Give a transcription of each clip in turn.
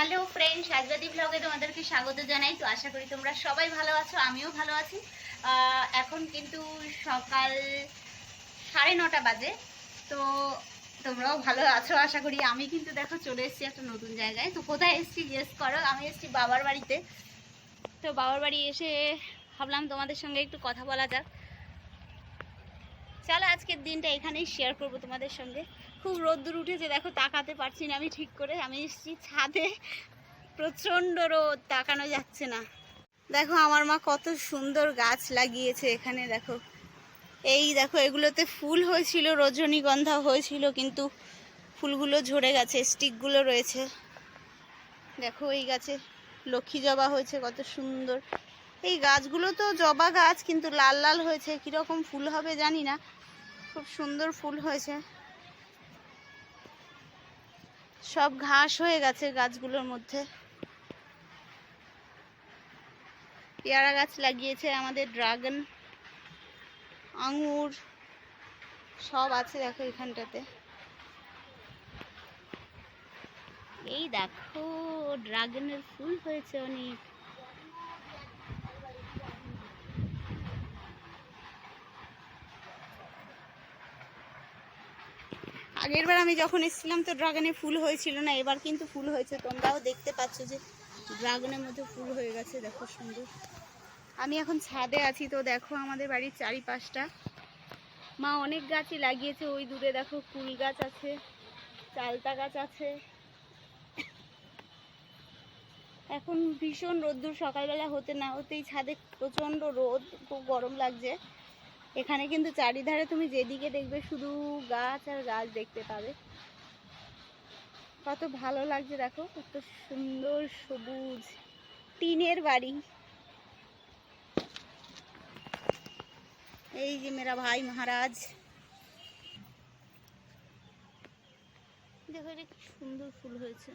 Hello friend সাজবাদি ব্লগে তোমাদেরকে স্বাগত জানাই। তো আশা করি তোমরা সবাই ভালো আছো, আমিও ভালো আছি। এখন কিন্তু সকাল সাড়ে নটা বাজে। তো তোমরাও ভালো আছো, আশা করি। আমি কিন্তু দেখো চলে এসেছি একটা নতুন জায়গায়। তো কোথায় এসেছি? গেস করো, আমি এসেছি বাবার বাড়িতে। তো বাবার বাড়ি এসে ভাবলাম তোমাদের সঙ্গে একটু কথা বলা যাক। চলো, আজকের দিনটা এখানেই শেয়ার করব তোমাদের সঙ্গে। খুব রোদ্দুর উঠেছে, দেখো তাকাতে পারছি না আমি ঠিক করে, আমি এসেছি ছাদে। প্রচণ্ড রোদ, তাকানো যাচ্ছে না। দেখো আমার মা কত সুন্দর গাছ লাগিয়েছে এখানে, দেখো। এই দেখো, এগুলোতে ফুল হয়েছিল, রজনীগন্ধা হয়েছিল, কিন্তু ফুলগুলো ঝরে গেছে, স্টিকগুলো রয়েছে। দেখো এই গাছে লক্ষ্মী জবা হয়েছে, কত সুন্দর। এই গাছগুলো তো জবা গাছ, কিন্তু লাল লাল হয়েছে, কীরকম ফুল হবে জানি না। খুব সুন্দর ফুল হয়েছে। সব ঘাস হয়ে গেছে গাছগুলোর মধ্যে। পেয়ারা গাছ লাগিয়েছে আমাদের ড্রাগন, আঙুর, সব আছে দেখো এখানটাতে। এই দেখো, ড্রাগনের ফুল হয়েছে অনেক। আগের বার আমি যখন এসেছিলাম তো ড্রাগনে ফুল হয়েছিল না, এবার কিন্তু ফুল হয়েছে। তোমরাও দেখতে পাচ্ছ যে ড্রাগনের মধ্যে ফুল হয়ে গেছে, দেখো সুন্দর। আমি এখন ছাদে আছি, তো দেখো আমাদের বাড়ির চারিপাশটা। মা অনেক গাছই লাগিয়েছে, ওই দূরে দেখো ফুল গাছ আছে, চালতা গাছ আছে। এখন ভীষণ রোদ্দুর, সকালবেলা হতে না হতেই ছাদে প্রচণ্ড রোদ, খুব গরম লাগছে। এখানে কিন্তু চারিধারে তুমি যেদিকে দেখবে শুধু গাছ আর গাছ দেখতে পাবে। কত ভালো লাগছে দেখো, কত সুন্দর সবুজ টিনের বাড়ি। এই যে মেরা ভাই মহারাজ। দেখো এটা কি সুন্দর ফুল হয়েছে।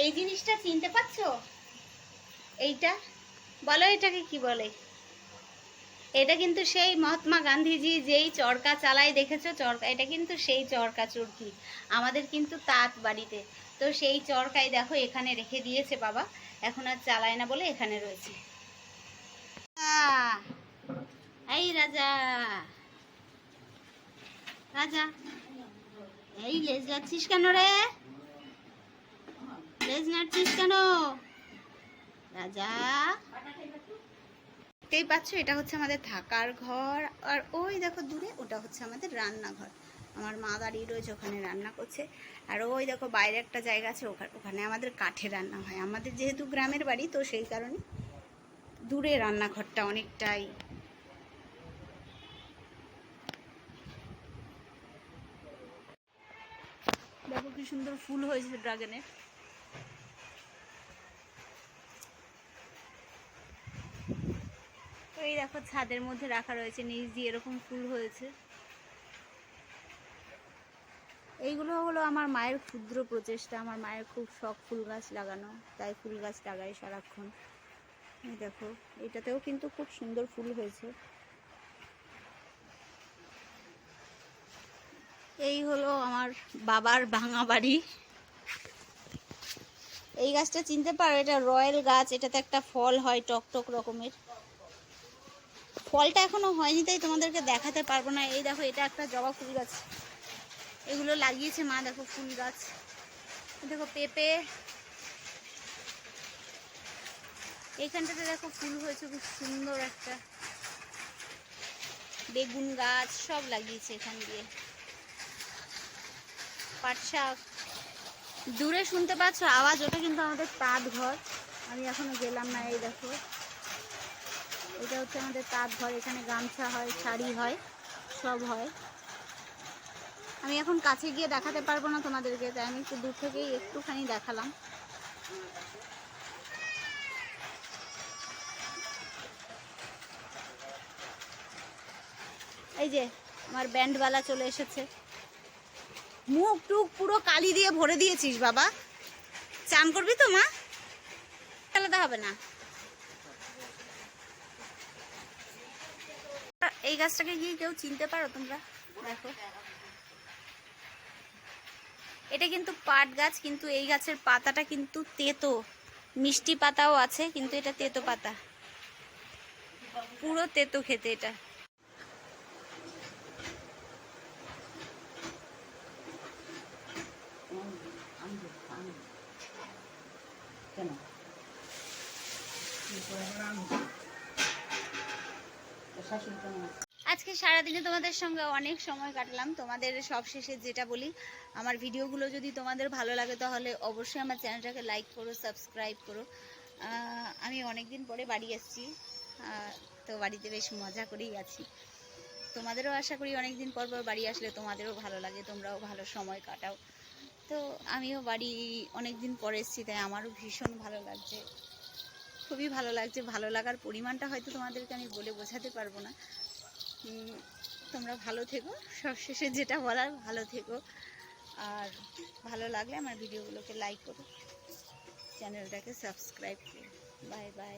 এই জিনিসটা চিনতে পারছ? এইটা বলো এটাকে কি বলে? এটা কিন্তু সেই মহাত্মা গান্ধীজি যেই চরকা চালায় দেখেছ? চরকা, এটা কিন্তু সেই চরকা চরকি। আমাদের কিন্তু তাঁত বাড়িতে। তো সেই চরকাই দেখো এখানে রেখে দিয়েছে বাবা। এখন আর চালায় না বলে এখানে রয়েছে। এই রাজা! রাজা! এই লেজ যাচ্ছিস কেন রে? লেজ নাড়ছিস কেন? রাজা! দেখতেই পাচ্ছ, এটা হচ্ছে আমাদের থাকার ঘর। আর ওই দেখো দূরে, ওটা হচ্ছে আমাদের রান্নাঘর। আমার মা দাঁড়িয়ে রয়েছে, ওখানে রান্না করছে। আর ওই দেখো বাইরে একটা জায়গা আছে ওখানে আমাদের কাঠে রান্না হয়। আমাদের যেহেতু গ্রামের বাড়ি, তো সেই কারণে দূরে রান্নাঘরটা অনেকটাই। দেখো কি সুন্দর ফুল হয়েছে ড্রাগনের। এই দেখো ছাদের মধ্যে রাখা রয়েছে, নিচ দিয়ে এরকম ফুল হয়েছে। এইগুলো হলো আমার মায়ের ক্ষুদ্র প্রচেষ্টা। আমার মায়ের খুব শখ ফুল গাছ লাগানো, তাই ফুল গাছ লাগাই সারাক্ষণ। এই দেখো, এটাতেও কিন্তু খুব সুন্দর ফুল হয়েছে। এই হলো আমার বাবার ভাঙা বাড়ি। এই গাছটা চিনতে পারো, এটা রয়্যাল গাছ, এটাতে একটা ফল হয় টক টক রকমের। ফলটা এখনও হয়নি, তাই তোমাদেরকে দেখাতে পারব না। এই দেখো, এটা একটা জবা ফুল গাছ। এগুলো লাগিয়েছে মা, দেখো ফুল গাছ। দেখো পেঁপে। এইখানটাতে দেখো ফুল হয়েছে, খুব সুন্দর একটা। বেগুন গাছ, সব লাগিয়েছে এখান দিয়ে। পাট শাক। দূরে শুনতে পাচ্ছ আওয়াজ, ওটা কিন্তু আমাদের তাঁত ঘর আমি এখনও গেলাম না, এই দেখো। এটা হচ্ছে আমাদের তাঁত ঘর, এখানে গামছা হয়, শাড়ি হয়, সব হয়। আমি এখন কাছে গিয়ে দেখাতে পারব না তোমাদেরকে, তাই আমি একটু দূর থেকেই একটুখানি দেখালাম। এই যে, আমার ব্যান্ডওয়ালা চলে এসেছে। মুখ টুক পুরো কালি দিয়ে ভরে দিয়েছিস বাবা। চান করবি তো মা? আলাদা হবে না। এই গাছটাকে গিয়ে কেউ চিনতে পারো তোমরা? দেখো। এটা কিন্তু পাট গাছ, কিন্তু এই গাছের পাতাটা কিন্তু তেতো। মিষ্টি পাতাও আছে, কিন্তু এটা তেতো পাতা। পুরো তেতো খেতে এটা। কেন? আজকে সারাদিনে তোমাদের সঙ্গে অনেক সময় কাটলাম। তোমাদের সব শেষে যেটা বলি, আমার ভিডিওগুলো যদি তোমাদের ভালো লাগে তাহলে অবশ্যই আমার চ্যানেলটাকে লাইক করো সাবস্ক্রাইব করো। আমি অনেক দিন পরে বাড়ি এসেছি। তো বাড়িতে বেশ মজা করেই আছি। তোমাদেরও আশা করি অনেক দিন পর পর বাড়ি আসলে তোমাদেরও ভালো লাগে, তোমরাও ভালো সময় কাটাও। তো আমিও বাড়ি অনেক দিন পরে এসেছি, তাই আমারও ভীষণ ভালো লাগছে। খুবই ভালো লাগছে। ভালো লাগার পরিমাণটা হয়তো তোমাদেরকে আমি বলে বোঝাতে পারব না। তোমরা ভালো থেকো। সবশেষে যেটা বলার, ভালো থেকো। আর ভালো লাগলে আমার ভিডিওগুলোকে লাইক করো। চ্যানেলটাকে সাবস্ক্রাইব করো। Bye bye